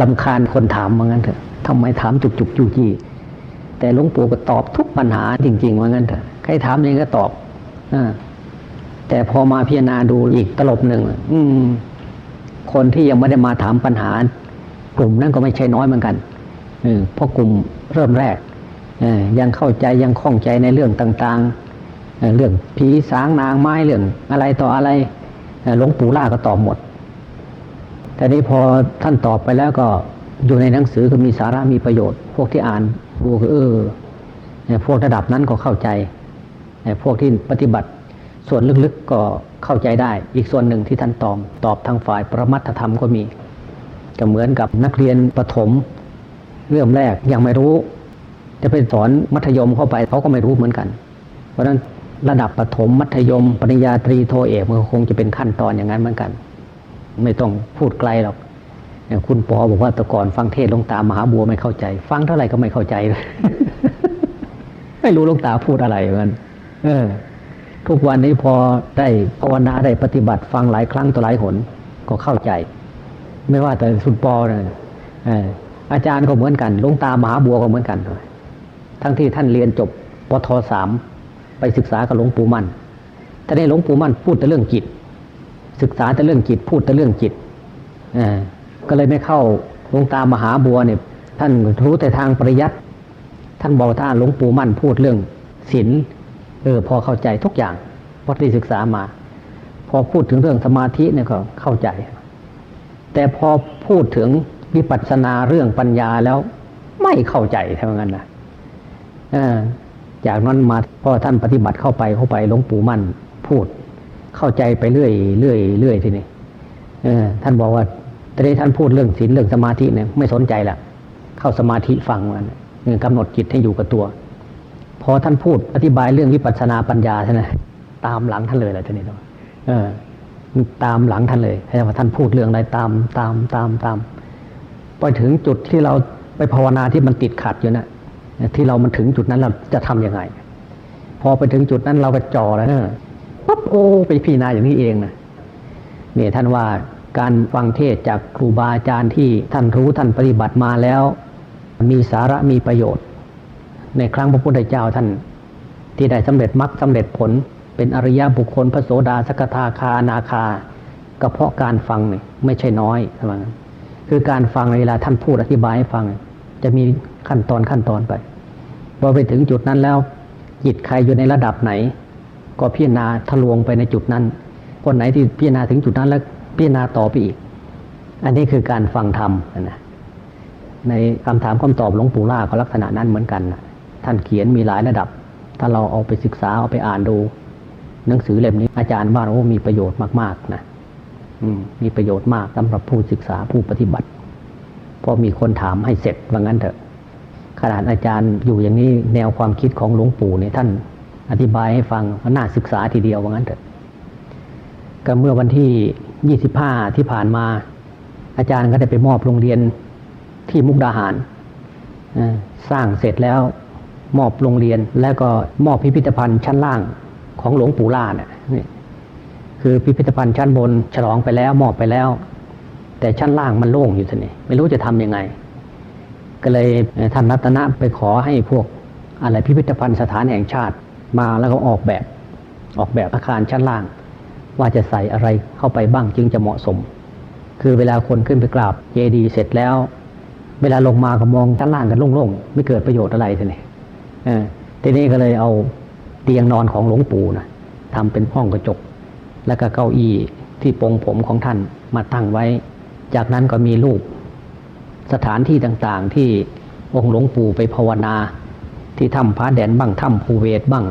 ลำคาญคนถามว่างั้นเถอะทำไมถามจุกจุกจูจี้แต่หลวงปู่ก็ตอบทุกปัญหาจริงๆว่างั้นเถอะใครถามยังก็ตอบอแต่พอมาพิจารณาดูอีกตลบหนึ่งอืม คนที่ยังไม่ได้มาถามปัญหา กลุ่มนั้นก็ไม่ใช่น้อยเหมือนกันเออเพราะกลุ่มเริ่มแรกอยังเข้าใจยังคล่องใจในเรื่องต่างๆ เรื่องผีสางนางไม้เรื่องอะไรต่ออะไรหลวงปู่ล่าก็ตอบหมด แต่นี้พอท่านตอบไปแล้วก็อยู่ในหนังสือก็มีสาระมีประโยชน์ พวกที่อ่านดูก็เออเนี่ยพวกระดับนั้นก็เข้าใจเนี่ยพวกที่ปฏิบัติส่วนลึกๆก็เข้าใจได้ อีกส่วนหนึ่งที่ท่านตอบตอบทางฝ่ายประมัตธรรมก็มี ก็เหมือนกับนักเรียนประถม เริ่มแรกยังไม่รู้ จะไปสอนมัธยมเข้าไปเขาก็ไม่รู้เหมือนกัน เพราะฉะนั้นระดับประถมมัธยมปริญญาตรีโทเอกมันคงจะเป็นขั้นตอนอย่างนั้นเหมือนกัน ไม่ต้องพูดไกลหรอกคุณปอบอกว่าแต่ก่อนฟังเทศหลวงตามหาบัวไม่เข้าใจ ฟังเท่าไหร่ก็ไม่เข้าใจเลยไม่รู้หลวงตาพูดอะไรเหมือนกันเออ ทุกวันนี้พอได้ภาวนาได้ปฏิบัติ ฟังหลายครั้งต่อหลายหนก็เข้าใจ ไม่ว่าแต่สุดปอนะเอออาจารย์ก็เหมือนกันหลวงตามหาบัวก็เหมือนกันทั้งที่ท่านเรียนจบปทสามไปศึกษากับหลวงปู่มั่นแต่ในหลวงปู่มั่นพูดแต่เรื่องจิต ศึกษาแต่เรื่องจิตพูดแต่เรื่องจิตอก็เลยไม่เข้าหลวงตามหาบัวเนี่ยท่านรู้แต่ทางปริยัติท่านบอกท่านหลวงปู่มั่นพูดเรื่องศีลเออพอเข้าใจทุกอย่างพราะที่ศึกษามา พอพูดถึงเรื่องสมาธิเนี่ยก็เข้าใจ แต่พอพูดถึงวิปัสสนาเรื่องปัญญาแล้วไม่เข้าใจเท่านั้นนะอจากนั้นมาพอท่านปฏิบัติเข้าไปเข้าไปหลวงปู่มั่นพูด เข้าใจไปเรื่อยเรื่อยเรื่อยทีนี้ท่านบอกว่าตอนนี้ท่านพูดเรื่องศีลเรื่องสมาธิเนี่ยไม่สนใจละเข้าสมาธิฟังมันกำหนดจิตให้อยู่กับตัว พอท่านพูดอธิบายเรื่องวิปัสสนาปัญญาใช่ไหมตามหลังท่านเลยแหละทีนี้เออตามหลังท่านเลยให้ว่าท่านพูดเรื่องอะไรตามตามตามตามไปถึงจุดที่เราไปภาวนาที่มันติดขัดอยู่นะที่เรามันถึงจุดนั้นเราจะทํำยังไง พอไปถึงจุดนั้นเราก็จ่อแล้วนะ โอ้ไปพิจารณาอย่างนี้เองนะเนี่ยท่านว่าการฟังเทศจากครูบาอาจารย์ที่ท่านรู้ท่านปฏิบัติมาแล้ว มีสาระมีประโยชน์ ในครั้งพระพุทธเจ้าท่าน ที่ได้สำเร็จมรรคสาเร็จผล เป็นอริยบุคคลพระโสดาสกทาคาอนาคาก็เพราะการฟังเนี่ยไม่ใช่น้อยใช่ไหมคือการฟังเวลาท่านพูดอธิบายให้ฟัง จะมีขั้นตอนขั้นตอนไปพอไปถึงจุดนั้นแล้วจิตใครอยู่ในระดับไหน ก็พิจารณาทะลวงไปในจุดนั้นคนไหนที่พิจารณาถึงจุดนั้นแล้วพิจารณาต่อไปอีก อันนี้คือการฟังธรรมนะในคำถามคำตอบหลวงปู่ล่าก็ลักษณะนั้นเหมือนกัน ท่านเขียนมีหลายระดับ ถ้าเราเอาไปศึกษาเอาไปอ่านดู หนังสือเล่มนี้อาจารย์ว่าโอ้มีประโยชน์มากๆนะอืมมีประโยชน์มากสำหรับผู้ศึกษาผู้ปฏิบัติ พอมีคนถามให้เสร็จว่างั้นเถอะขนาดอาจารย์อยู่อย่างนี้แนวความคิดของหลวงปู่เนี่ยท่าน อธิบายให้ฟังน่าศึกษาทีเดียวว่างั้นเถอะก็เมื่อวันที่ยี่สิบห้าที่ผ่านมา อาจารย์ก็ได้ไปมอบโรงเรียนที่มุกดาหาร สร้างเสร็จแล้วมอบโรงเรียนแล้วก็มอบพิพิธภัณฑ์ชั้นล่างของหลวงปู่ล่าเนี่ยคือพิพิธภัณฑ์ชั้นบนฉลองไปแล้วมอบไปแล้ว แต่ชั้นล่างมันโล่งอยู่ท่านี่ไม่รู้จะทํำยังไง ก็เลยท่านรัตนะไปขอให้พวกอะไรพิพิธภัณฑ์สถานแห่งชาติ มาแล้วก็ออกแบบ ออกแบบอาคารชั้นล่าง ว่าจะใส่อะไรเข้าไปบ้างจึงจะเหมาะสม คือเวลาคนขึ้นไปกราบเจดีย์เสร็จแล้ว เวลาลงมาก็มองชั้นล่างกันโล่งๆไม่เกิดประโยชน์อะไรท่านี่ทีนี้ก็เลยเอาเตียงนอนของหลวงปู่นะทำเป็นห้องกระจก แล้วก็เก้าอี้ที่ปงผมของท่านมาตั้งไว้ จากนั้นก็มีรูป สถานที่ต่างๆที่องค์หลวงปู่ไปภาวนา ที่ถ้ำพระแดนบ้างถ้ำภูเวศบ้าง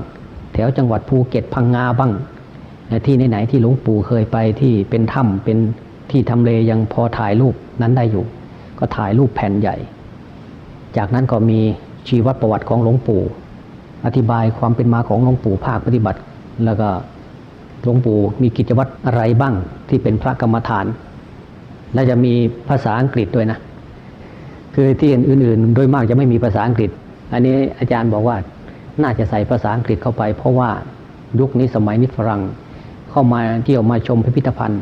แถวจังหวัดภูเก็ตพังงาบ้างที่ไหนๆที่หลวงปู่เคยไปที่เป็นถ้ำเป็นที่ทำเลยังพอถ่ายรูปนั้นได้อยู่ ก็ถ่ายรูปแผ่นใหญ่ จากนั้นก็มีชีวประวัติของหลวงปู่ อธิบายความเป็นมาของหลวงปู่ภาคปฏิบัติ แล้วก็หลวงปู่มีกิจวัตรอะไรบ้างที่เป็นพระกรรมฐาน และจะมีภาษาอังกฤษด้วยนะ คือที่อื่นๆ โดยมากจะไม่มีภาษาอังกฤษ อันนี้อาจารย์บอกว่าน่าจะใส่ภาษาอังกฤษเข้าไป เพราะว่ายุคนี้สมัยนี้ฝรั่งเข้ามาเที่ยวมาชมพิพิธภัณฑ์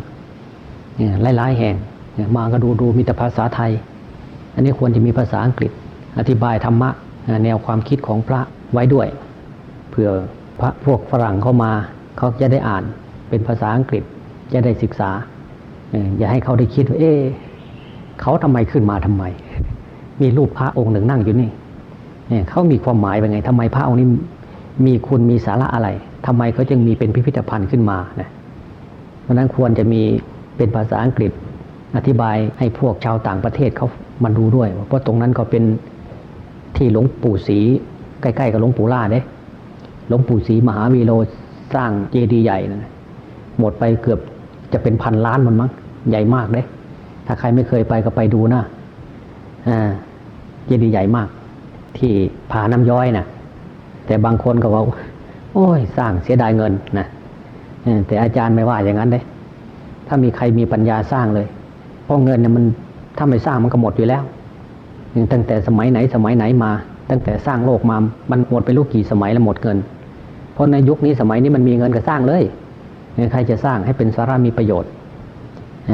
หลายๆแห่งมาก็ดูดูมีแต่ภาษาไทย อันนี้ควรจะมีภาษาอังกฤษ อธิบายธรรมะแนวความคิดของพระไว้ด้วยเผื่อพระพวกฝรั่งเข้ามาเขาจะได้อ่านเป็นภาษาอังกฤษจะได้ศึกษา อย่าให้เขาได้คิดว่าเอ๊เขาทำไมขึ้นมาทำไม มีรูปพระองค์หนึ่งนั่งอยู่นี่ เนี่ยเขามีความหมายเป็นไงทำไมพระองค์นี้มีคุณมีสาระอะไรทำไมเขาจึงมีเป็นพิพิธภัณฑ์ขึ้นมานะเพราะนั้นควรจะมีเป็นภาษาอังกฤษอธิบายให้พวกชาวต่างประเทศเขามาดูด้วย เพราะตรงนั้นก็เป็นที่หลวงปู่ศรีใกล้ๆกับหลวงปู่ล่าเด้หลวงปู่ศรีมหาวีโรสร้างเจดีย์ใหญ่นะหมดไปเกือบจะเป็นพันล้านมันมั้งใหญ่มากเด้ถ้าใครไม่เคยไปก็ไปดูนะอ่าเจดีย์ใหญ่มาก ที่ผาน้ำย้อยนะแต่บางคนก็ว่าโอ้ย สร้างเสียดายเงินนะแต่อาจารย์ไม่ว่าอย่างนั้นเด้ถ้ามีใครมีปัญญาสร้างเลย เพราะเงินเนี่ยมันถ้าไม่สร้างมันก็หมดอยู่แล้วตั้งแต่สมัยไหนสมัยไหนมา ตั้งแต่สร้างโลกมา มันหมดไปลูกกี่สมัยแล้วหมดเงิน เพราะในยุคนี้สมัยนี้มันมีเงินก็สร้างเลยใครจะสร้างให้เป็นสาระมีประโยชน์อ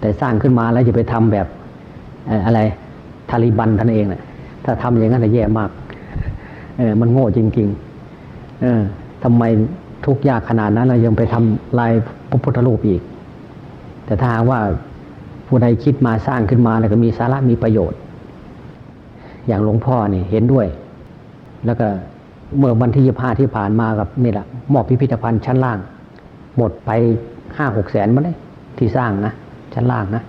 แต่สร้างขึ้นมาแล้วจะไปทำแบบอะไรทาลิบันท่านเองนะ ถ้าทำอย่างนั้นจะแย่มาก เออ มันโง่จริง ๆ เออทำไมทุกยากขนาดนั้นเรายังไปทำลายพระพุทธรูปอีก แต่ถ้าหากว่าผู้ใดคิดมาสร้างขึ้นมาแล้วก็มีสาระมีประโยชน์ อย่างหลวงพ่อนี่เห็นด้วย แล้วก็เมื่อวันที่ยี่ห้าที่ผ่านมากับนี่แหละมอบพิพิธภัณฑ์ชั้นล่าง หมดไปห้าหกแสนมาเลยที่สร้างนะชั้นล่างนะ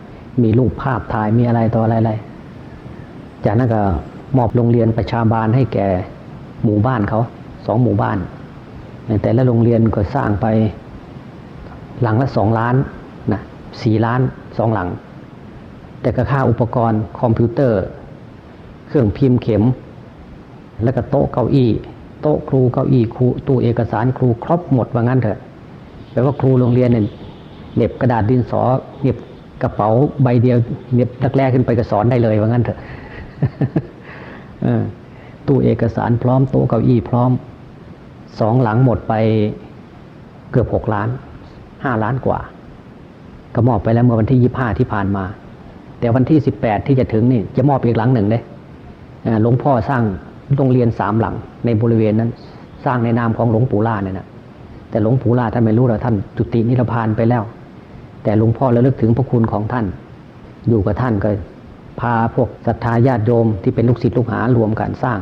มีรูปภาพถ่ายมีอะไรต่ออะไรอะไรจากนั้นก็ มอบโรงเรียนประชาบาลให้แก่หมู่บ้านเขาสองหมู่บ้านแต่ละโรงเรียนก็สร้างไปหลังละสองล้านนะสี่ล้านสองหลัง แต่ก็ค่าอุปกรณ์คอมพิวเตอร์ เครื่องพิมพ์เข็ม แล้วก็โต๊ะเก้าอี้ โต๊ะครูเก้าอี้ครูตู้เอกสารครูครบหมดว่างั้นเถอะแปลว่าครูโรงเรียนเนี่ยเน็บกระดาษดินสอเน็บกระเป๋าใบเดียวเน็บตักแรกขึ้นไปก็สอนได้เลยว่างั้นเถอะ ตู้เอกสารพร้อมโต๊ะเก้าอี้พร้อมสองหลังหมดไปเกือบหกล้านห้าล้านกว่า ก็มอบไปแล้วเมื่อวันที่ยี่ห้าที่ผ่านมา แต่วันที่สิบแปดที่จะถึงนี่จะมอบอีกหลังหนึ่งเลยหลวงพ่อสร้างโรงเรียนสามหลังในบริเวณนั้น สร้างในนามของหลวงปู่ล่าเนี่ยนะแต่หลวงปู่ล่าท่านไม่รู้หรอกท่านจุตินิพพานไปแล้ว แต่หลวงพ่อระลึกถึงพระคุณของท่าน อยู่กับท่านก็ พาพวกศรัทธาญาติโยมที่เป็นลูกศิษย์ลูกหารวมกันสร้าง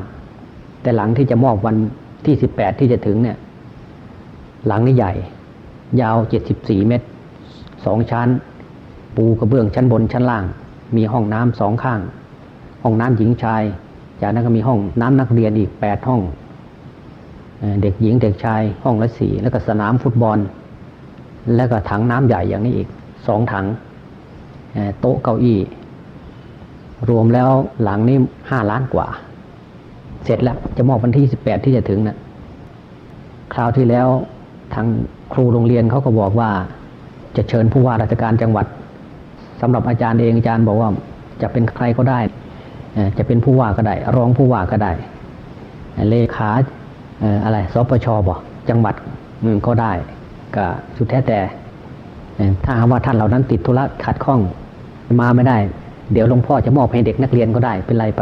แต่หลังที่จะมอบวันที่สิบแปดที่จะถึงเนี่ย หลังนี้ใหญ่ ยาวเจ็ดสิบสี่เมตรสองชั้น ปูกระเบื้องชั้นบนชั้นล่าง มีห้องน้ำสองข้าง ห้องน้ำหญิงชาย จากนั้นก็มีห้องน้ำนักเรียนอีกแปดห้อง เด็กหญิงเด็กชายห้องละสี่แล้วก็สนามฟุตบอล แล้วก็ถังน้ำใหญ่อย่างนี้อีกสองถังโต๊ะเก้าอี้ รวมแล้วหลังนี้ห้าล้านกว่า เสร็จแล้วจะมอบวันที่สิบแปดที่จะถึงนะคราวที่แล้วทางครูโรงเรียนเขาก็บอกว่า จะเชิญผู้ว่าราชการจังหวัดสำหรับอาจารย์เองอาจารย์บอกว่าจะเป็นใครก็ได้ จะเป็นผู้ว่าก็ได้ รองผู้ว่าก็ได้ เลขาอะไรสปชบอกจังหวัดมก็ได้ก็สุดแท้แต่ ถ้าว่าท่านเหล่านั้นติดธุระขัดข้องมาไม่ได้ เดี๋ยวหลวงพ่อจะมอบให้เด็กนักเรียนก็ได้เป็นไรไป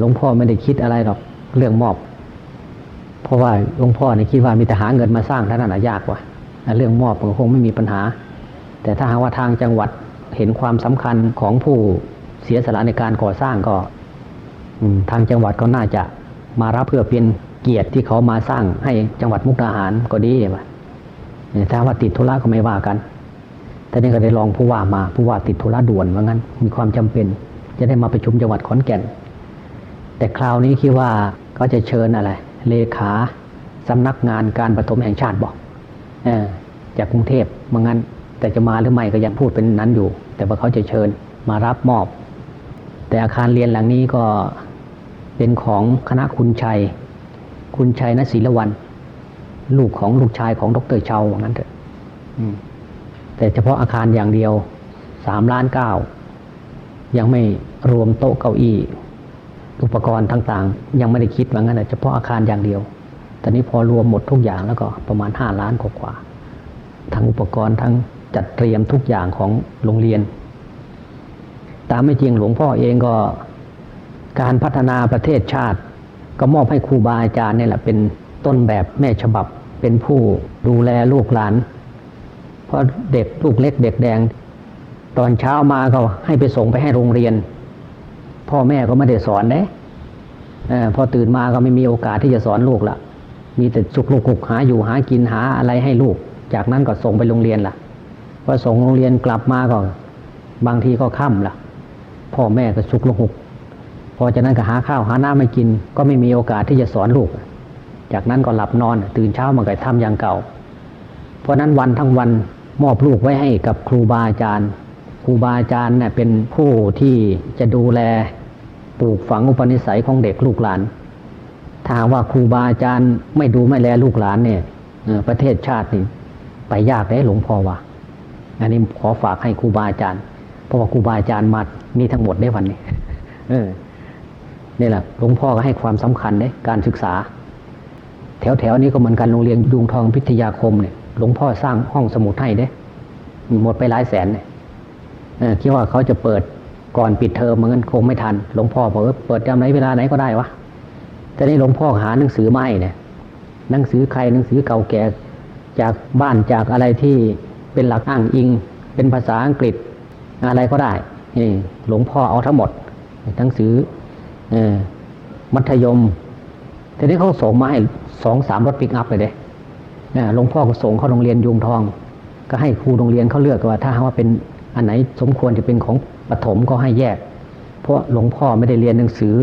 หลวงพ่อไม่ได้คิดอะไรหรอกเรื่องมอบ เพราะว่าหลวงพ่อเนี่ยคิดว่ามีแต่หาเงินมาสร้างเท่านั้นนะยากกว่าเรื่องมอบก็คงไม่มีปัญหา แต่ถ้าหากว่าทางจังหวัดเห็นความสำคัญของผู้เสียสละในการก่อสร้างก็อืทางจังหวัดก็น่าจะมารับเพื่อเป็นเกียรติที่เขามาสร้างให้จังหวัดมุกดาหารก็ดีเนี่ยถ้าว่าติดธุระก็ไม่ว่ากัน แต่นี่ก็ได้ลองผู้ว่ามาผู้ว่าติดธุระด่วนว่างั้น มีความจำเป็น จะได้มาประชุมจังหวัดขอนแก่น แต่คราวนี้คิดว่าเขาจะเชิญอะไร เลขาสำนักงานการประถมแห่งชาติบอกเออจากกรุงเทพมางั้น แต่จะมาหรือไม่ก็ยังพูดเป็นนั้นอยู่ แต่ว่าเขาจะเชิญมารับมอบ แต่อาคารเรียนหลังนี้ก็เป็นของคณะคุณชัย คุณชัยนศิลวันลูกของลูกชายของดรเชาว่างั้นเถอะอืม แต่เฉพาะอาคารอย่างเดียวสามล้านเก้ายังไม่รวมโต๊ะเก้าอี้ อุปกรณ์ต่างๆ ยังไม่ได้คิดว่างั้นนะเฉพาะอาคารอย่างเดียวแต่นี้พอรวมหมดทุกอย่างแล้วก็ประมาณห้าล้านกว่าทั้งอุปกรณ์ทั้งจัดเตรียมทุกอย่างของโรงเรียน ตามไม่จริงหลวงพ่อเองก็การพัฒนาประเทศชาติ ก็มอบให้ครูบาอาจารย์นี่แหละเป็นต้นแบบแม่ฉบับเป็นผู้ดูแลลูกหลาน ราะเด็กลูกเล็กเด็กแดง ตอนเช้ามาก็ให้ไปส่งไปให้โรงเรียน พ่อแม่ก็ไม่ได้สอนเด้เออพอตื่นมาก็ไม่มีโอกาสที่จะสอนลูกละมีแต่จุกลูกกุกหาอยู่หากินหาอะไรให้ลูก จากนั้นก็ส่งไปโรงเรียนละพอส่งโรงเรียนกลับมาก็บางทีก็ค่ำละพ่อแม่ก็ชุกลูกหุกพอจากนั้นก็หาข้าวหาน้ำไม่กิน ก็ไม่มีโอกาสที่จะสอนลูก จากนั้นก็หลับนอน ตื่นเช้ามาก็ทำอย่างเก่า เพราะนั้นวันทั้งวัน มอบลูกไว้ให้กับครูบาอาจารย์ ครูบาอาจารย์เนี่ยเป็นผู้ที่จะดูแลปลูกฝังอุปนิสัยของเด็กลูกหลาน ถ้าว่าครูบาอาจารย์ไม่ดูไม่แลลูกหลานเนี่ยประเทศชาตินี่ไปยากได้หลวงพ่อว่า อันนี้ขอฝากให้ครูบาอาจารย์ เพราะว่าครูบาอาจารย์มามีทั้งหมดได้วันนี้ เออนี่แหละหลวงพ่อก็ให้ความสำคัญเด้การศึกษาแถวแถวๆนี้ก็เหมือนกันโรงเรียนยุงทองพิทยาคมเนี่ย หลวงพ่อสร้างห้องสมุดให้เด้หมดไปหลายแสนเนี่ยคิดว่าเขาจะเปิดก่อนปิดเทอมเหมือนกันคงไม่ทัน หลวงพ่อบอกว่าเปิดจำไหนเวลาไหนก็ได้วะแต่นี่หลวงพ่อหาหนังสือไมาให้เนี่ยหนังสือใครหนังสือเก่าแก่จากบ้านจากอะไรที่เป็นหลักอ้างอิง เป็นภาษาอังกฤษอะไรก็ได้นี่หลวงพ่อเอาทั้งหมดหนังสือเออมัธยมทีนี้เขาส่งมาให้สองสามรถปิกอัพเลยเนะ หลวงพ่อก็ส่งเข้าโรงเรียนยุงทอง ก็ให้ครูโรงเรียนเขาเลือกว่า ถ้าหากว่าเป็นอันไหนสมควรจะเป็นของปฐมก็ให้แยก เพราะหลวงพ่อไม่ได้เรียนหนังสือ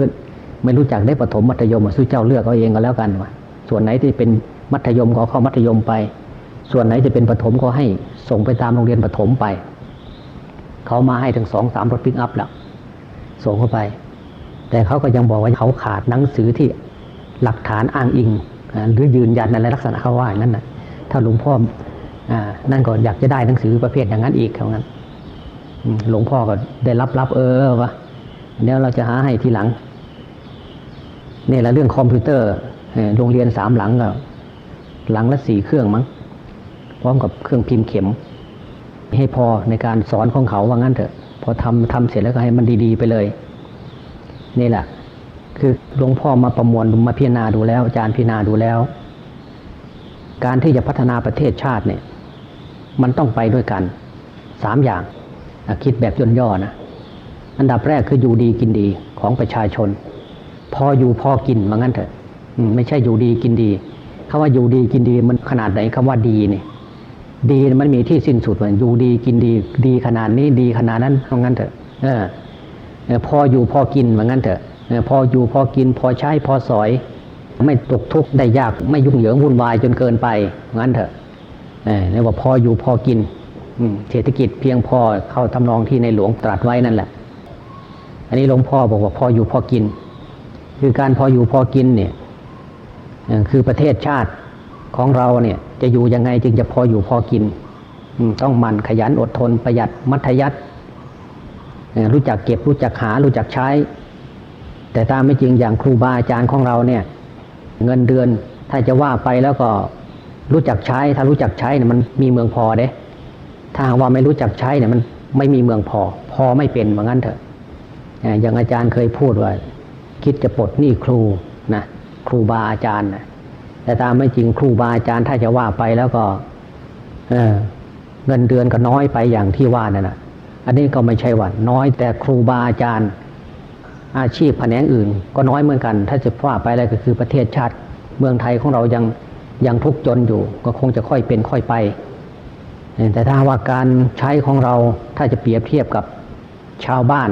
ไม่รู้จักได้ปฐมมัธยมสู้เจ้าเลือกเอาเองก็แล้วกันว่าส่วนไหนที่เป็นมัธยมก็เข้ามัธยมไป ส่วนไหนจะเป็นปฐมก็ให้ส่งไปตามโรงเรียนปฐมไป เขามาให้ถึงสองสามรถปิกอัพแล้วส่งเข้าไป แต่เขาก็ยังบอกว่าเขาขาดหนังสือที่หลักฐานอ้างอิง หรือยืนยันอะไรลักษณะเขาว่าอย่างนั้นนะถ้าหลวงพ่ออนั่นก็อยากจะได้หนังสือประเภทอย่างนั้นอีกเขางั้นหลวงพ่อก็ได้รับรับเออวะเดี๋ยวเราจะหาให้ทีหลังนี่แหละเรื่องคอมพิวเตอร์โรงเรียนสามหลังก็หลังละสี่เครื่องมั้งพร้อมกับเครื่องพิมพ์เข็ม ให้พอในการสอนของเขาว่างั้นเถอะ พอทำทำเสร็จแล้วก็ให้มันดีๆไปเลย นี่แหละ คือหลวงพ่อมาประมวลมาพิจารณาดูแล้วอาจารย์พิจารณาดูแล้ว การที่จะพัฒนาประเทศชาติเนี่ย มันต้องไปด้วยกันสามอย่างคิดแบบย่นย่อนะอันดับแรกคืออยู่ดีกินดีของประชาชน พออยู่พอกินมางั้นเถอะไม่ใช่อยู่ดีกินดีคำว่าอยู่ดีกินดีมันขนาดไหนคำว่าดีเนี่ยดีมันมีที่สิ้นสุดเหมือนอยู่ดีกินดี ดีขนาดนี้ดีขนาดนั้นเพรางั้นเถอะเออพออยู่พอกินเหมือนกันเถอะ พออยู่พอกินพอใช้พอสอย ไม่ตกทุกข์ได้ยากไม่ยุ่งเหยิงวุ่นวายจนเกินไปเหมือนเถอะเออเรียกว่าพออยู่พอกินเศรษฐกิจเพียงพอเข้าทำนองที่ในหลวงตรัสไว้นั่นแหละ อันนี้หลวงพ่อบอกว่าพออยู่พอกิน คือการพออยู่พอกินเนี่ยคือประเทศชาติของเราเนี่ย จะอยู่ยังไงจึงจะพออยู่พอกินต้องมันขยันอดทนประหยัดมัธยัติรู้จักเก็บรู้จักหารู้จักใช้ แต่ตามไม่จริงอย่างครูบาอาจารย์ของเราเนี่ย เงินเดือนถ้าจะว่าไปแล้วก็รู้จักใช้ ถ้ารู้จักใช้เนี่ยมันมีเมืองพอเด้ ถ้าว่าไม่รู้จักใช้เนี่ยมันไม่มีเมืองพอ พอไม่เป็นเหมือนกันเถอะอย่างอาจารย์เคยพูดว่าคิดจะปลดหนี้ครูนะครูบาอาจารย์นะแต่ตามไม่จริงครูบาอาจารย์ถ้าจะว่าไปแล้วก็เอเงินเดือนก็น้อยไปอย่างที่ว่านั่นนะอันนี้ก็ไม่ใช่ว่าน้อยแต่ครูบาอาจารย์ อาชีพแขนงอื่น ก็น้อยเหมือนกัน ถ้าจะว่าไปอะไรก็คือประเทศชาติ เมืองไทยของเรายังยังทุกข์จนอยู่ ก็คงจะค่อยเป็นค่อยไป แต่ถ้าว่าการใช้ของเราถ้าจะเปรียบเทียบกับชาวบ้าน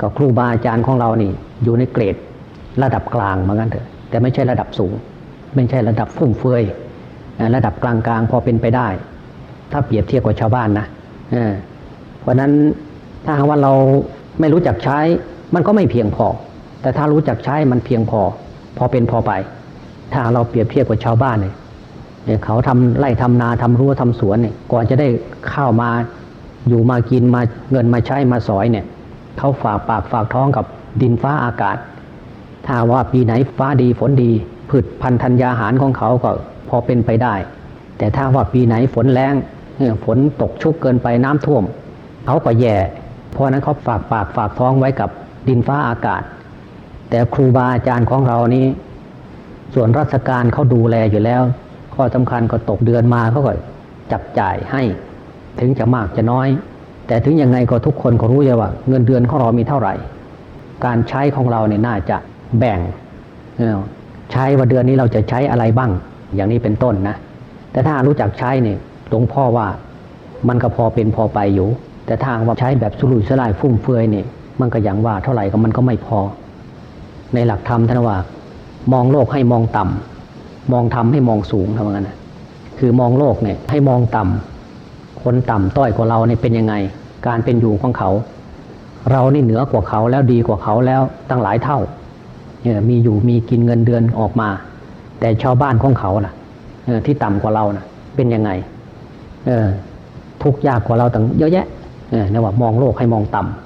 กับครูบาอาจารย์ของเรานี่ อยู่ในเกรดระดับกลางเหมือนกันเถอะแต่ไม่ใช่ระดับสูง ไม่ใช่ระดับฟุ่มเฟือยระดับกลางๆพอเป็นไปได้ ถ้าเปรียบเทียบกับชาวบ้านนะเพราะฉะนั้นถ้าหากว่าเราไม่รู้จักใช้ มันก็ไม่เพียงพอ แต่ถ้ารู้จักใช้มันเพียงพอ พอเป็นพอไป ถ้าเราเปรียบเทียบกับชาวบ้านเนี่ยเนี่ยเขาทำไร่ทำนาทำรั้วทำสวนเนี่ยก่อนจะได้ข้าวมาอยู่มากินมาเงินมาใช้มาสอยเนี่ยเขาฝากปากฝากท้องกับดินฟ้าอากาศ ถ้าว่าปีไหนฟ้าดีฝนดีพืชพันธุ์ธัญญาหารของเขาก็พอเป็นไปได้ แต่ถ้าว่าปีไหนฝนแรงเออฝนตกชุกเกินไปน้ำท่วมเขาก็แย่ เพราะนั้นเขาฝากปากฝากท้องไว้กับ ดินฟ้าอากาศ แต่ครูบาอาจารย์ของเรานี้ ส่วนราชการเขาดูแลอยู่แล้ว ข้อสำคัญก็ตกเดือนมาเขาก็จับจ่ายให้ ถึงจะมากจะน้อย แต่ถึงยังไงก็ทุกคนก็รู้อยู่ว่า เงินเดือนของเรามีเท่าไหร่ การใช้ของเราเนี่ยน่าจะแบ่งใช้ว่าเดือนนี้เราจะใช้อะไรบ้าง อย่างนี้เป็นต้นนะแต่ถ้ารู้จักใช้เนี่ยหลวงพ่อว่ามันก็พอเป็นพอไปอยู่ แต่ถ้าหากว่าใช้แบบสุรุ่ยสุร่ายฟุ่มเฟือยเนี่ย มันก็อย่างว่าเท่าไหร่ก็มันก็ไม่พอ ในหลักธรรมท่านว่ามองโลกให้มองต่ำมองธรรมให้มองสูงทำงั้นนะคือมองโลกเนี่ยให้มองต่ำคนต่ำต้อยกว่าเราเนี่ยเป็นยังไง การเป็นอยู่ของเขา เรานี่เหนือกว่าเขาแล้วดีกว่าเขาแล้วตั้งหลายเท่าเนี่ยมีอยู่มีกินเงินเดือนออกมา แต่ชาวบ้านของเขาล่ะเอที่ต่ำกว่าเรานะเป็นยังไงเออทุกยากกว่าเราตั้งเยอะแยะเนี่ว่ามองโลกให้มองต่ำเออ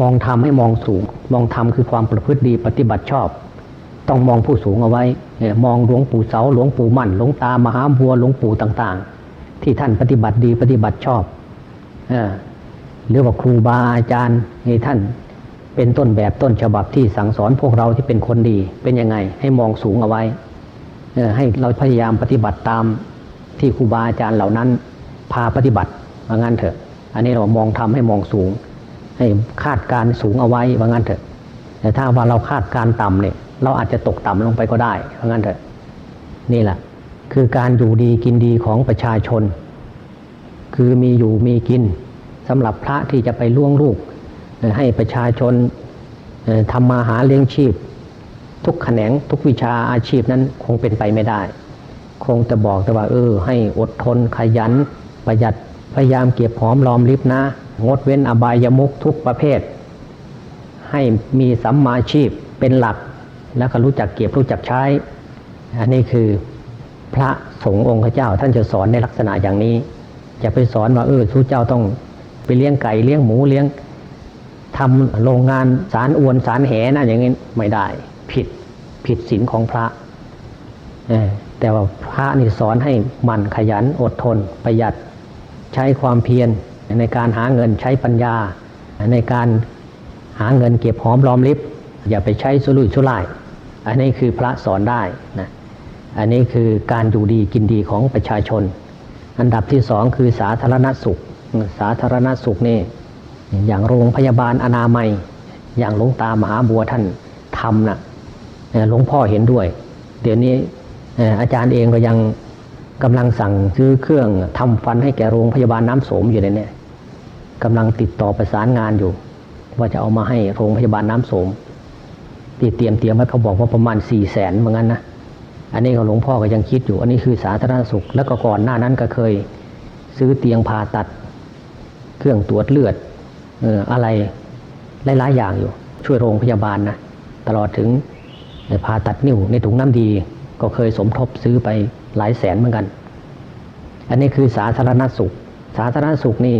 มองธรรมให้มองสูง มองธรรมคือความประพฤติดีปฏิบัติชอบ ต้องมองผู้สูงเอาไว้ มองหลวงปู่เสาหลวงปู่มั่นหลวงตามหาบัวหลวงปู่ต่างๆ ที่ท่านปฏิบัติดีปฏิบัติชอบเหรือว่าครูบาอาจารย์นี่ท่านเป็นต้นแบบต้นฉบับที่สั่งสอนพวกเราที่เป็นคนดีเป็นยังไง ให้มองสูงเอาไว้ให้เราพยายามปฏิบัติตามที่ครูบาอาจารย์เหล่านั้น พาปฏิบัติว่างั้นเถอะ อันนี้เรามองทำให้มองสูง ให้คาดการณ์สูงเอาไว้ว่างั้นเถอะ แต่ถ้าว่าเราคาดการณ์ต่ำเนี่ยเราอาจจะตกต่ำลงไปก็ได้ว่างั้นเถอะ นี่แหละ คือการอยู่ดีกินดีของประชาชน คือมีอยู่มีกินสำหรับพระที่จะไปล่วงลูก ให้ประชาชนทำมาหาเลี้ยงชีพ ทุกแขนงทุกวิชาอาชีพนั้นคงเป็นไปไม่ได้ คงจะบอกแต่ว่าเออ ให้อดทนขยันประหยัด พยายามเก็บหอมรอมริบนะ งดเว้นอบายมุขทุกประเภท ให้มีสัมมาชีพเป็นหลัก แล้วก็รู้จักเก็บรู้จักใช้ อันนี้คือพระสงฆ์องค์เจ้าท่านจะสอนในลักษณะอย่างนี้ จะไปสอนว่าเออทูเจ้าต้องไปเลี้ยงไก่เลี้ยงหมูเลี้ยงทำโรงงานสารอวนสารแหนะอย่างนี้ไม่ได้ ผิดผิดศีลของพระแต่ว่าพระนี่สอนให้มันขยันอดทนประหยัด ใช้ความเพียรในการหาเงินใช้ปัญญา ในการหาเงินเก็บหอมรอมริบ อย่าไปใช้สุรุ่ยสุร่าย อันนี้คือพระสอนได้นะอันนี้คือการอยู่ดีกินดีของประชาชน อันดับที่สองคือสาธารณสุข สาธารณสุขนี่อย่างโรงพยาบาลอนามัย อย่างหลวงตามหาบัวท่านทำนะ่ะหลวงพ่อเห็นด้วย เดี๋ยวนี้อาจารย์เองก็ยัง กำลังสั่งซื้อเครื่องทำฟันให้แก่โรงพยาบาลน้ำโสมอยู่เลยเนี่ยกำลังติดต่อประสานงานอยู่ ว่าจะเอามาให้โรงพยาบาลน้ำโสมที่เตรียมเตรียมไว้เขาบอกว่าประมาณสี่แสนเหมือนกันนะอันนี้ก็หลวงพ่อก็ยังคิดอยู่ อันนี้คือสาธารณสุข แล้วก็ก่อนหน้านั้นก็เคย ซื้อเตียงผ่าตัด เครื่องตรวจเลือดเอออะไรหลายๆอย่างอยู่ ช่วยโรงพยาบาลนะตลอดถึงผ่าตัดนิ้วในถุงน้ำดี ก็เคยสมทบซื้อไป หลายแสนเหมือนกัน อันนี้คือสาธารณสุข สาธารณสุขนี่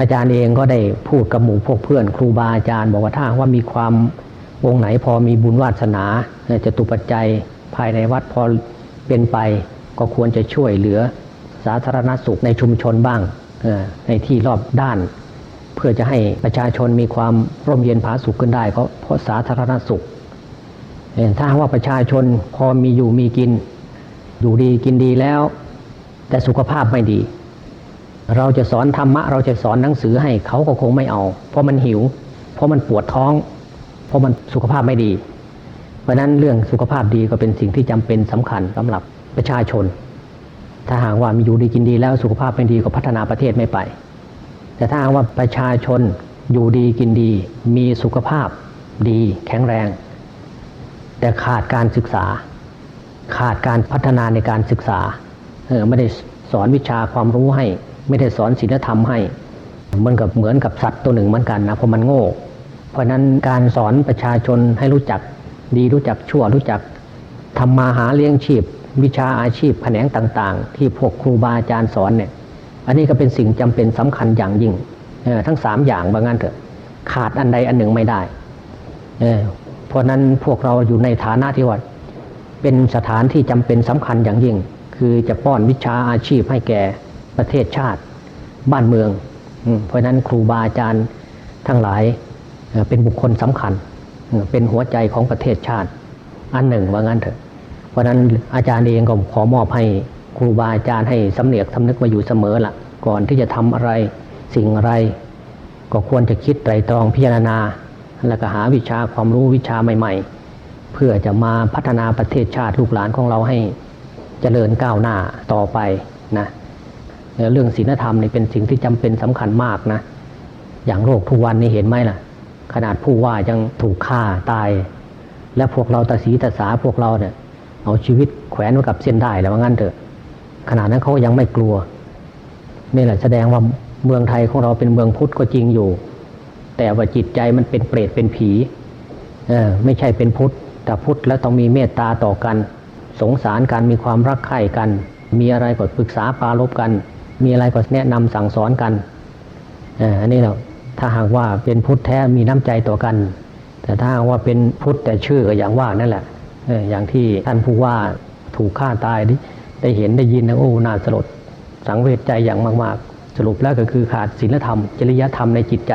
อาจารย์เองก็ได้พูดกับหมู่พวกเพื่อน ครูบาอาจารย์ บอกว่าถ้าว่ามีความวงค์ไหนพอมีบุญวาสนาจะตุปัจจัยภายในวัดพอเป็นไป ก็ควรจะช่วยเหลือสาธารณสุขในชุมชนบ้างในที่รอบด้าน เพื่อจะให้ประชาชนมีความร่มเย็นผาสุขขึ้นได้เพราะเพราะสาธารณสุขถ้าว่าประชาชนพอมีอยู่มีกิน อยู่ดีกินดีแล้ว แต่สุขภาพไม่ดี เราจะสอนธรรมะ เราจะสอนหนังสือให้เขาก็คงไม่เอา เพราะมันหิว เพราะมันปวดท้อง เพราะมันสุขภาพไม่ดี เพราะนั้นเรื่องสุขภาพดีก็เป็นสิ่งที่จำเป็นสำคัญสำหรับประชาชน ถ้าหากว่ามีอยู่ดีกินดีแล้วสุขภาพไม่ดีก็พัฒนาประเทศไม่ไป แต่ถ้าหากว่าประชาชนอยู่ดีกินดี มีสุขภาพดีแข็งแรง แต่ขาดการศึกษา ขาดการพัฒนาในการศึกษาไม่ได้สอนวิชาความรู้ให้ ไม่ได้สอนศีลธรรมให้ มันกับเหมือนกับสัตว์ตัวหนึ่งเหมือนกันนะเพราะมันโง่ เพราะนั้นการสอนประชาชนให้รู้จักดีรู้จักชั่วรู้จักทำมาหาเลี้ยงชีพ วิชาอาชีพแขนงต่างๆ ที่พวกครูบาอาจารย์สอนเนี่ยอันนี้ก็เป็นสิ่งจำเป็นสำคัญอย่างยิ่งทั้งสามอย่างว่างั้นเถอะขาดอันใดอันหนึ่งไม่ได้เออเพราะนั้นพวกเราอยู่ในฐานะที่ว่า เป็นสถานที่จำเป็นสำคัญอย่างยิ่ง คือจะป้อนวิชาอาชีพให้แก่ประเทศชาติบ้านเมือง เพราะฉะนั้นครูบาอาจารย์ทั้งหลายเป็นบุคคลสำคัญ เป็นหัวใจของประเทศชาติ อันหนึ่งว่างั้นเถอะ เพราะฉะนั้นอาจารย์เองก็ขอมอบให้ครูบาอาจารย์ให้สำเนียกทำนึกมาอยู่เสมอละก่อนที่จะทำอะไรสิ่งอะไร ก็ควรจะคิดไตรตรองพิจารณา แล้วก็หาวิชาความรู้วิชาใหม่ ๆ เพื่อจะมาพัฒนาประเทศชาติลูกหลานของเราให้เจริญก้าวหน้าต่อไปนะเรื่องศีลธรรมนี่เป็นสิ่งที่จำเป็นสำคัญมากนะ อย่างโรคทุกวันนี้เห็นไหมล่ะ ขนาดผู้ว่ายังถูกฆ่าตาย และพวกเราตาสีตาสาพวกเราเนี่ยเอาชีวิตแขวนไว้กับเส้นได้แล้วว่างั้นเถอะ ขนาดนั้นเขายังไม่กลัวนี่แหละแสดงว่าเมืองไทยของเราเป็นเมืองพุทธก็จริงอยู่ แต่ว่าจิตใจมันเป็นเปรตเป็นผี เออไม่ใช่เป็นพุทธ แต่พุทธแล้วต้องมีเมตตาต่อกัน สงสารกันมีความรักใคร่กัน มีอะไรก็ปรึกษาปรารบกัน มีอะไรก็แนะนำสั่งสอนกันอออันนี้เราถ้าหากว่าเป็นพุทธแท้มีน้ำใจต่อกัน แต่ถ้าว่าเป็นพุทธแต่ชื่อก็อย่างว่านั่นแหละอย่างที่ท่านผู้ว่าถูกฆ่าตายได้ได้เห็นได้ยินนะโอ้น่าสลดสังเวชใจอย่างมาก ๆ สรุปแล้วก็คือขาดศีลธรรม จริยธรรมในจิตใจ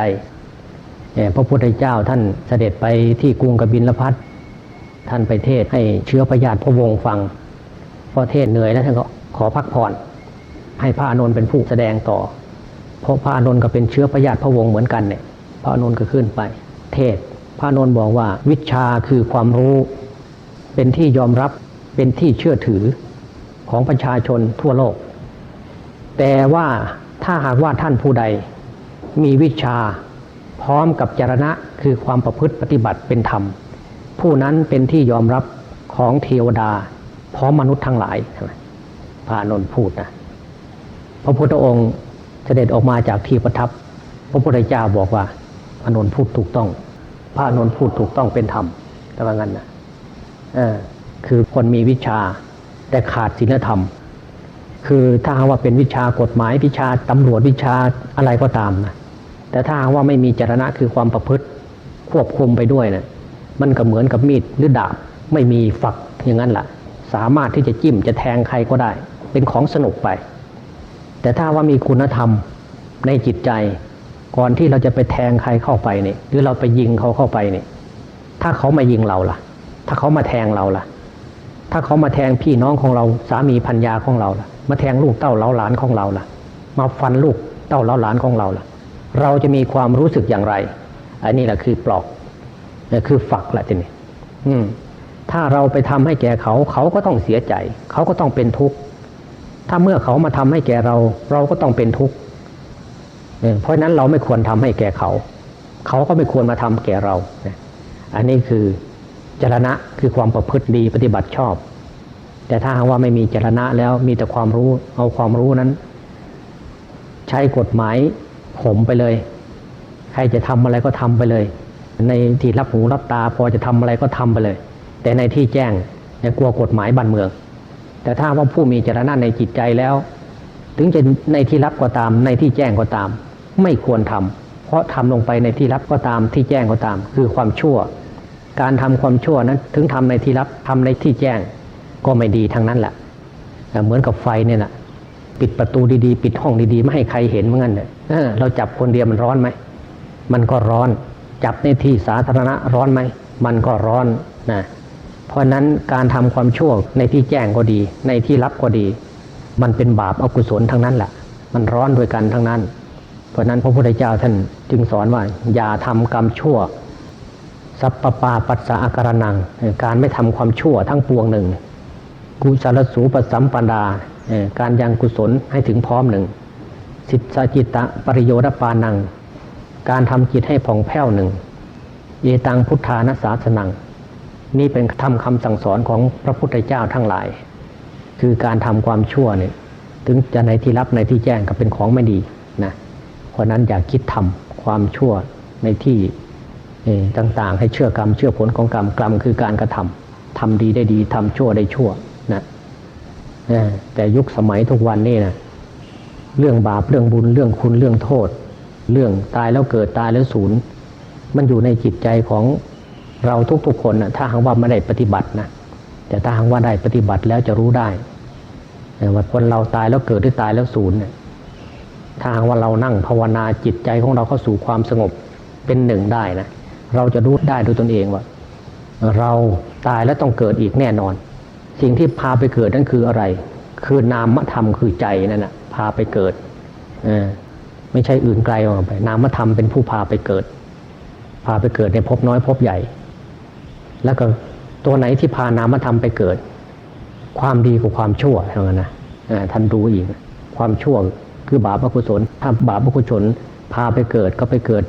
เออพระพุทธเจ้าท่านเสด็จไปที่กรุงกบิลพัท ท่านไปเทศให้เชื้อพญาติพระวงศ์ฟังพอเทศเหนื่อยแล้วท่านก็ขอพักผ่อน ให้พระอานนเป็นผู้แสดงต่อ เพราะพระอานนก็เป็นเชื้อพญาติพระวงศ์เหมือนกันเนี่ยพระอานนก็ขึ้นไป เทศ พระอานนบอกว่าวิชาคือความรู้ เป็นที่ยอมรับเป็นที่เชื่อถือของประชาชนทั่วโลก แต่ว่าถ้าหากว่าท่านผู้ใดมีวิชาพร้อมกับจรณะคือความประพฤติปฏิบัติเป็นธรรม ผู้นั้นเป็นที่ยอมรับของเทวดาพร้อมมนุษย์ทั้งหลายพระอานนท์พูดนะพระพุทธองค์เสด็จออกมาจากที่ประทับ พระพุทธเจ้าบอกว่าอานนท์พูดถูกต้อง พระอานนท์พูดถูกต้องเป็นธรรมแต่ว่างั้นนะคือคนมีวิชาแต่ขาดศีลธรรม คือถ้าหากว่าเป็นวิชากฎหมายวิชาตำรวจวิชาอะไรก็ตามนะแต่ถ้าหากว่าไม่มีจรณะคือความประพฤติควบคุมไปด้วยนะ มันก็เหมือนกับมีดหรือดาบไม่มีฝักอย่างนั้นแหละสามารถที่จะจิ้มจะแทงใครก็ได้ เป็นของสนุกไป แต่ถ้าว่ามีคุณธรรมในจิตใจ ก่อนที่เราจะไปแทงใครเข้าไปเนี่ยหรือเราไปยิงเขาเข้าไปเนี่ยถ้าเขามายิงเราล่ะ ถ้าเขามาแทงเราล่ะ ถ้าเขามาแทงพี่น้องของเราสามีพัญญาของเราล่ะ มาแทงลูกเต้าเล้าหลานของเราล่ะ มาฟันลูกเต้าเล้าหลานของเราล่ะ เราจะมีความรู้สึกอย่างไร อันนี้แหละคือปลอก คือฝักแหละทีนี้อืมถ้าเราไปทำให้แก่เขา เขาก็ต้องเสียใจ เขาก็ต้องเป็นทุกข์ถ้าเมื่อเขามาทำให้แก่เรา เราก็ต้องเป็นทุกข์เออเพราะฉะนั้นเราไม่ควรทำให้แก่เขา เขาก็ไม่ควรมาทำแก่เราเนี่ยอันนี้คือจรณะคือความประพฤติดีปฏิบัติชอบ แต่ถ้าหากว่าไม่มีจรณะแล้วมีแต่ความรู้ เอาความรู้นั้น ใช้กฎหมายข่มไปเลย ใครจะทำอะไรก็ทำไปเลย ในที่รับหูรับตา พอจะทำอะไรก็ทำไปเลย แต่ในที่แจ้งอย่ากลัวกฎหมายบ้านเมือง แต่ถ้าว่าผู้มีจรณะในจิตใจแล้ว ถึงจะในที่รับก็ตาม ในที่แจ้งก็ตาม ไม่ควรทำเพราะทำลงไปในที่รับก็ตามที่แจ้งก็ตาม คือความชั่ว การทำความชั่วนั้น ถึงทำในที่รับทำในที่แจ้งก็ไม่ดีทั้งนั้นแหละแต่เหมือนกับไฟเนี่ยนะปิดประตูดีๆ ปิดห้องดีๆ ไม่ให้ใครเห็นเหมือนกันเนี่ยเราจับคนเดียวมันร้อนไหม มันก็ร้อน จับในที่สาธารณะร้อนไหม มันก็ร้อนนะเพราะนั้นการทำความชั่วในที่แจ้งก็ดี ในที่รับก็ดี มันเป็นบาปอกุศลทั้งนั้นแหละมันร้อนด้วยกันทั้งนั้น เพราะนั้นพระพุทธเจ้าท่านจึงสอนว่า อย่าทำกรรมชั่วสัพปปาปัสสะอาการนัง การไม่ทำความชั่วทั้งปวงหนึ่ง กุศลสูปสัมปันดา การยังกุศลให้ถึงพร้อมหนึ่ง สิทธาจิตตะปริโยดปานัง การทำจิตให้ผ่องแผ้วหนึ่งเยตังพุทธานาสาสนัง นี่เป็นทำคำสั่งสอนของพระพุทธเจ้าทั้งหลาย คือการทำความชั่วเนี่ยถึงจะในที่รับในที่แจ้งก็เป็นของไม่ดีนะเพราะนั้นอย่าคิดทำความชั่วในที่ต่างๆ ให้เชื่อกรรมเชื่อผลของกรรมกรรมคือการกระทำทำดีได้ดีทำชั่วได้ชั่วนะแต่ยุคสมัยทุกวันนี่นะเรื่องบาปเรื่องบุญเรื่องคุณเรื่องโทษ เรื่องตายแล้วเกิดตายแล้วสูญมันอยู่ในจิตใจของเราทุกๆคนนะถ้าหากว่าไม่ได้ปฏิบัตินะแต่ถ้าหากว่าได้ปฏิบัติแล้วจะรู้ได้ว่าคนเราตายแล้วเกิดหรือตายแล้วสูญเนี่ยถ้าหากว่าเรานั่งภาวนาจิตใจของเราเข้าสู่ความสงบเป็นหนึ่งได้นะเราจะรู้ได้ด้วยตนเองว่า เราตายแล้วต้องเกิดอีกแน่นอน สิ่งที่พาไปเกิดนั่นคืออะไร คือนามธรรมคือใจนั่นนะพาไปเกิดเออ ไม่ใช่อื่นไกลออกไป นามธรรมเป็นผู้พาไปเกิด พาไปเกิดในภพน้อยภพใหญ่ แล้วก็ตัวไหนที่พานามธรรมไปเกิด ความดีกับความชั่วเท่านั้นนะท่านรู้อีก ความชั่วคือบาปอกุศลถ้าบาปอกุศลพาไปเกิดก็ไปเกิด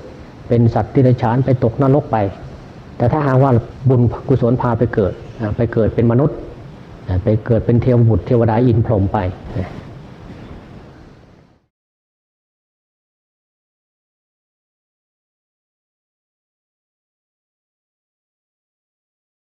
เป็นสัตว์ที่ไรฉานไปตกนรกไป แต่ถ้าหากว่าบุญกุศลพาไปเกิด ไปเกิดเป็นมนุษย์ ไปเกิดเป็นเทวบุตรเทวดาอินพรหมไป